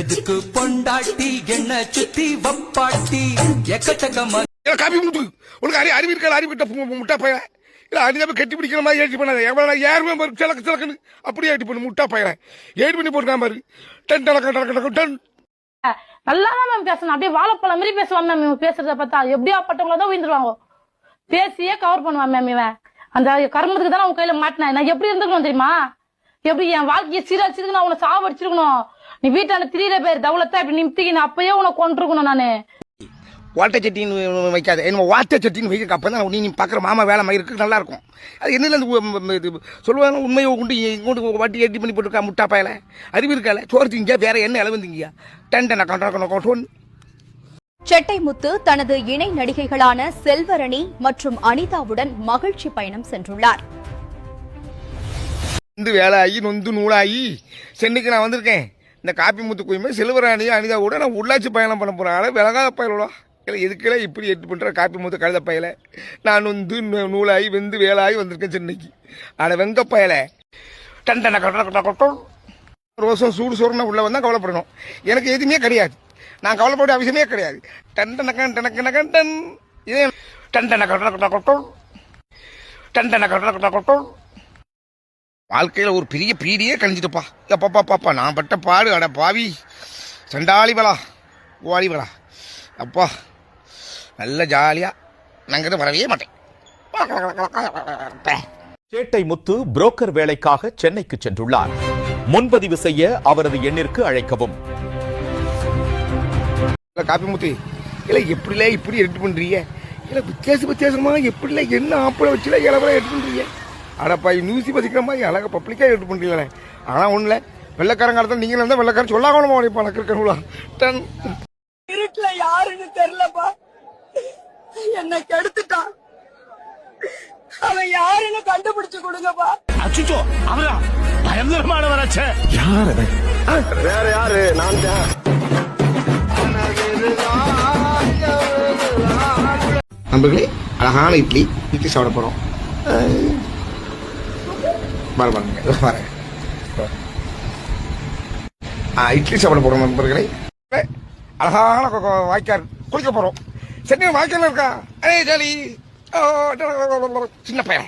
எதுக்கு பொண்டாட்டி என்ன சுத்தி வப்பாட்டி? எக்கச்சக்கமா காப்பி முட்டு உனக்கு அறி அறிவு இருக்கா? அறிவு கிட்ட முட்டா பையல இல்ல அடிதான் கட்டி பிடிக்கிற மாதிரி ஏற்றி பண்ணாத எவ்வளோ யாருமே பாரு. சிலக்கு சிலக்குன்னு அப்படியே ஏற்றி பண்ணு முட்டா பையல ஏடி பண்ணி போட்டுக்காம பாரு. டன் டலக்க டலக்க டலக்க டன் நல்லா தான் மேம் பேசணும் அப்படியே வாழைப்பழம் மாதிரி பேசுவான் மேம் இவன். பேசுறத பார்த்தா எப்படியா பட்டவங்கள தான் உயிர்ந்துருவாங்க. பேசியே கவர் பண்ணுவான் மேம் இவன். அந்த கர்மத்துக்கு தான் உன் கையில மாட்டினேன். நான் எப்படி இருந்துக்கணும் தெரியுமா? எப்படி என் வாழ்க்கையை சீரழிச்சிருக்கு நான் உன்னை சாவடிச்சிருக்கணும் நீ வீட்டால திரியிற பேர் தவளத்தை இப்படி நிமித்திக்கு நான் அப்பயே உன்னை கொண்டிருக்கணும் நானு. வாட்டை சட்டின்னு வைக்காத. என்ன வாட்டை சட்டின்னு வைக்க அப்போ தான் நீ நீ பார்க்குற மாமா வேலை மாதிரி இருக்கு நல்லா இருக்கும். அது உ- ம் இது சொல்லுவாங்க உண்மையை கொண்டு இங்கோட்டு வட்டி ஏற்றி பண்ணி போட்டுருக்கா முட்டா பயல. அறிவு இருக்கால? சோறு திங்க வேற என்ன அளவு திங்கியா? டன் டன் கண்டன டொன் செட்டை முத்து தனது இணை நடிகைகளான செல்வரணி மற்றும் அனிதாவுடன் மகிழ்ச்சி பயணம் சென்றுள்ளார். நொந்து வேலை ஆகி நொந்து நூலாகி சென்னைக்கு நான் வந்திருக்கேன். இந்த காப்பி முத்து குயிமே செல்வராணி அனிதா கூட நான் உள்ளாட்சி பயணம் பண்ண போகிறேன் ஆனால் விலகாத பயலோட. இல்லை எதுக்கே இப்படி எட்டு பண்ணுற காப்பி முத்து கழுத பயல? நான் வந்து நூலாகி வெந்து வேலாகி வந்திருக்கேன் சென்னைக்கு. ஆனால் வெங்க பயல. டண்டன கொட்டோம் ரோசம் சூடு சோறுனா உள்ள வந்தால் கவலைப்படணும். எனக்கு எதுவுமே கிடையாது. நான் கவலைப்பட அவசியமே கிடையாது. டண்டன டனக்கு டன். இதே டண்டன கட்டம் டண்டன கொட்டோம் வாழ்க்கையில ஒரு பெரிய பீடியே கழிஞ்சிட்டுப்பா. எப்பப்பா பாப்பா நான் பட்ட பாடு அட பாவி. சண்டாளி பலா ஓடி பலா அப்பா நல்ல ஜாலியா. நாங்க வரவே மாட்டேன். சேட்டை முத்து புரோக்கர் வேலைக்காக சென்னைக்கு சென்றுள்ளார். முன்பதிவு செய்ய அவரது எண்ணிற்கு அழைக்கவும். காப்பி முத்து இல்ல எப்படில இப்படி எடிட் பண்றீங்க இல்ல வித்தியாச வித்தியாசமா எப்படில என்ன ஆப்பிள வச்சுல இளவரம் எடிட் பண்றீங்க அடப்பா நியூஸ் பதிக்கிற மாதிரி அழகா பப்ளிக்கா எடிட் பண்றீங்களே ஆனா ஒண்ணுல வெள்ளக்காரங்க இடத்துல நீங்க இருந்தா வெள்ளக்காரன் சொல்லாம பணக்கு இருக்கணுங்களா டன். இருட்டுல யாருன்னு தெரியலப்பா. என்ன கெடுத்துட்டான். அவன் யாருன்னு கண்டுபிடிச்சு கொடுங்கப்பா. அச்சுச்சோ அவரா? பயங்கரமானவராச்சே. வேற யாரு? நான் நண்பர்களே அழகான இட்லி இட்லி சாப்பிட போறோம். வர பாருங்க. ஆ, இட்லி சாப்பிட போறோம் நண்பர்களை. அழகான கொ- வாய்க்கால் குளிக்க போறோம். சென்னை வாய்க்கால் இருக்கா? ஏய் ஜாலி. சின்ன பையன்.